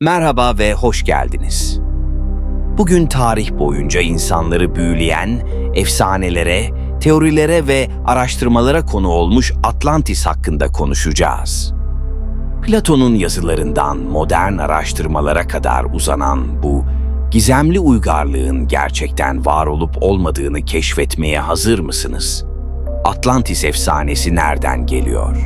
Merhaba ve hoş geldiniz. Bugün tarih boyunca insanları büyüleyen efsanelere, teorilere ve araştırmalara konu olmuş Atlantis hakkında konuşacağız. Platon'un yazılarından modern araştırmalara kadar uzanan bu gizemli uygarlığın gerçekten var olup olmadığını keşfetmeye hazır mısınız? Atlantis efsanesi nereden geliyor?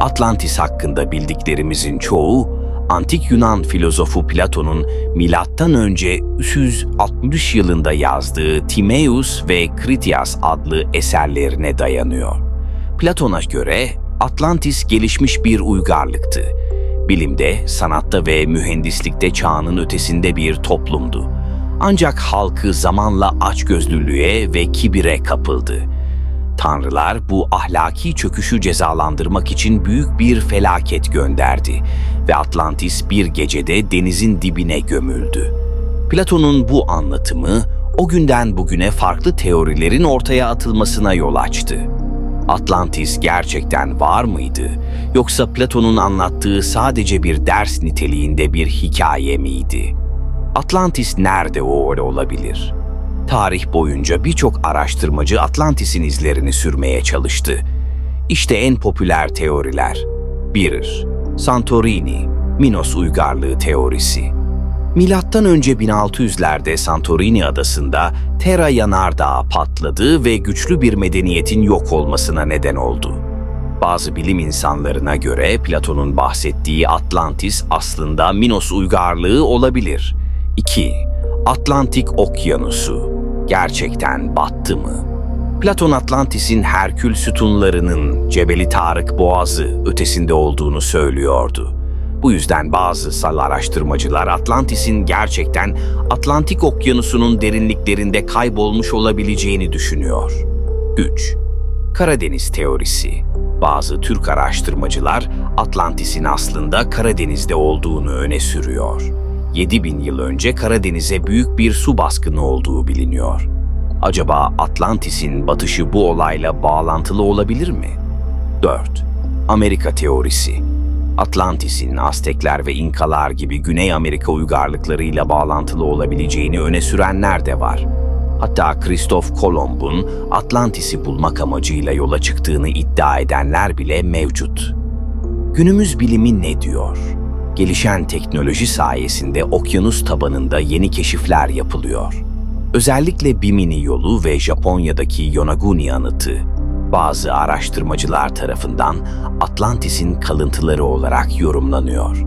Atlantis hakkında bildiklerimizin çoğu antik Yunan filozofu Platon'un milattan önce 360 yılında yazdığı Timaeus ve Critias adlı eserlerine dayanıyor. Platon'a göre Atlantis gelişmiş bir uygarlıktı. Bilimde, sanatta ve mühendislikte çağının ötesinde bir toplumdu. Ancak halkı zamanla açgözlülüğe ve kibire kapıldı. Tanrılar bu ahlaki çöküşü cezalandırmak için büyük bir felaket gönderdi ve Atlantis bir gecede denizin dibine gömüldü. Platon'un bu anlatımı o günden bugüne farklı teorilerin ortaya atılmasına yol açtı. Atlantis gerçekten var mıydı yoksa Platon'un anlattığı sadece bir ders niteliğinde bir hikaye miydi? Atlantis nerede o olabilir? Tarih boyunca birçok araştırmacı Atlantis'in izlerini sürmeye çalıştı. İşte en popüler teoriler. 1. Santorini, Minos uygarlığı teorisi. Milattan önce 1600'lerde Santorini adasında Terra yanardağı patladı ve güçlü bir medeniyetin yok olmasına neden oldu. Bazı bilim insanlarına göre Platon'un bahsettiği Atlantis aslında Minos uygarlığı olabilir. 2. Atlantik Okyanusu gerçekten battı mı? Platon Atlantis'in Herkül sütunlarının Cebeli Tarık Boğazı ötesinde olduğunu söylüyordu. Bu yüzden bazı sal araştırmacılar Atlantis'in gerçekten Atlantik Okyanusu'nun derinliklerinde kaybolmuş olabileceğini düşünüyor. 3. Karadeniz teorisi. Bazı Türk araştırmacılar Atlantis'in aslında Karadeniz'de olduğunu öne sürüyor. 7000 yıl önce Karadeniz'e büyük bir su baskını olduğu biliniyor. Acaba Atlantis'in batışı bu olayla bağlantılı olabilir mi? 4. Amerika teorisi. Atlantis'in Aztekler ve İnkalar gibi Güney Amerika uygarlıklarıyla bağlantılı olabileceğini öne sürenler de var. Hatta Kristof Kolomb'un Atlantis'i bulmak amacıyla yola çıktığını iddia edenler bile mevcut. Günümüz bilimi ne diyor? Gelişen teknoloji sayesinde okyanus tabanında yeni keşifler yapılıyor. Özellikle Bimini yolu ve Japonya'daki Yonaguni anıtı bazı araştırmacılar tarafından Atlantis'in kalıntıları olarak yorumlanıyor.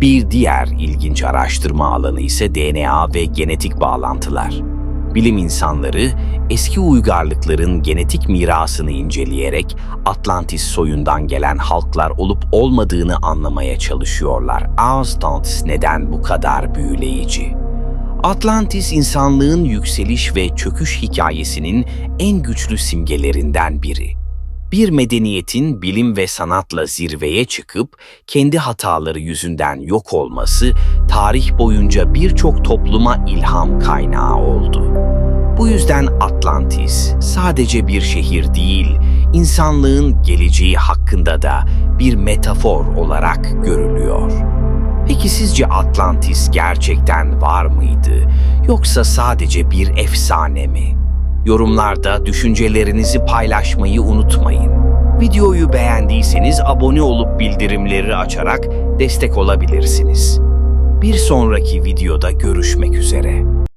Bir diğer ilginç araştırma alanı ise DNA ve genetik bağlantılar. Bilim insanları eski uygarlıkların genetik mirasını inceleyerek Atlantis soyundan gelen halklar olup olmadığını anlamaya çalışıyorlar. Atlantis neden bu kadar büyüleyici? Atlantis insanlığın yükseliş ve çöküş hikayesinin en güçlü simgelerinden biri. Bir medeniyetin bilim ve sanatla zirveye çıkıp kendi hataları yüzünden yok olması tarih boyunca birçok topluma ilham kaynağı. Bu yüzden Atlantis sadece bir şehir değil, insanlığın geleceği hakkında da bir metafor olarak görülüyor. Peki sizce Atlantis gerçekten var mıydı yoksa sadece bir efsane mi? Yorumlarda düşüncelerinizi paylaşmayı unutmayın. Videoyu beğendiyseniz abone olup bildirimleri açarak destek olabilirsiniz. Bir sonraki videoda görüşmek üzere.